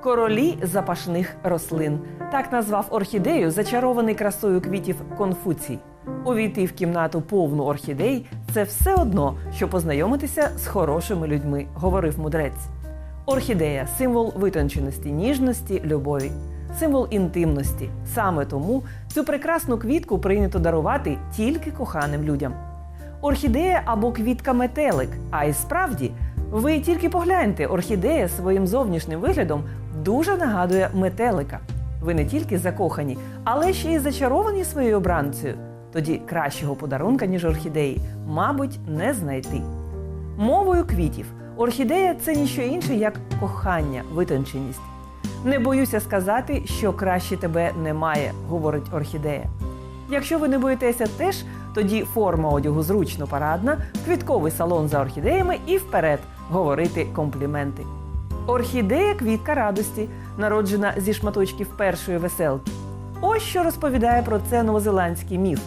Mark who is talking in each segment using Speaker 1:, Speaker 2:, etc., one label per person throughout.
Speaker 1: королі запашних рослин. Так назвав орхідею, зачарований красою квітів Конфуцій. Увійти в кімнату повну орхідей це все одно, що познайомитися з хорошими людьми, говорив мудрець. Орхідея символ витонченості, ніжності, любові, символ інтимності. Саме тому цю прекрасну квітку прийнято дарувати тільки коханим людям. Орхідея або квітка метелик. А і справді, ви тільки погляньте, орхідея своїм зовнішнім виглядом дуже нагадує метелика. Ви не тільки закохані, але ще й зачаровані своєю обранцею. Тоді кращого подарунка, ніж орхідеї, мабуть, не знайти. Мовою квітів орхідея це ніщо інше, як кохання, витонченість. Не боюся сказати, що краще тебе немає, говорить орхідея. Якщо ви не боїтеся теж, тоді форма одягу зручно парадна, квітковий салон за орхідеями і вперед говорити компліменти. Орхідея квітка радості, народжена зі шматочків першої веселки. Ось що розповідає про це новозеландський міф.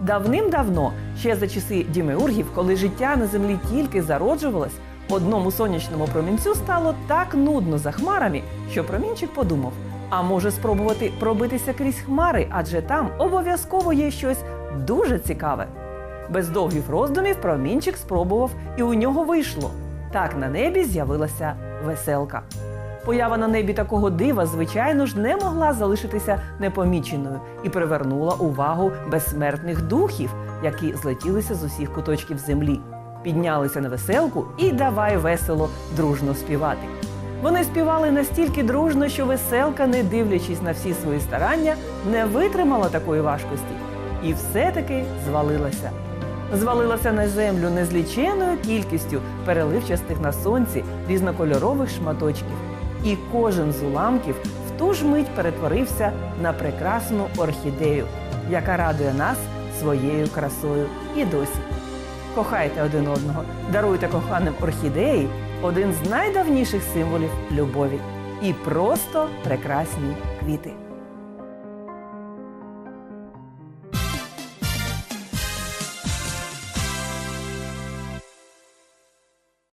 Speaker 1: Давним-давно, ще за часи дімеургів, коли життя на землі тільки зароджувалось, одному сонячному промінцю стало так нудно за хмарами, що промінчик подумав: а може спробувати пробитися крізь хмари, адже там обов'язково є щось дуже цікаве. Без довгих роздумів промінчик спробував, і у нього вийшло. Так на небі з'явилася веселка. Поява на небі такого дива, звичайно ж, не могла залишитися непоміченою і привернула увагу безсмертних духів, які злетілися з усіх куточків землі, піднялися на веселку і давай весело дружно співати. Вони співали настільки дружно, що веселка, не дивлячись на всі свої старання, не витримала такої важкості і все-таки звалилася. Звалилася на землю незліченою кількістю переливчастих на сонці різнокольорових шматочків. І кожен з уламків в ту ж мить перетворився на прекрасну орхідею, яка радує нас своєю красою і досі. Кохайте один одного, даруйте коханим орхідеї один з найдавніших символів любові і просто прекрасні квіти.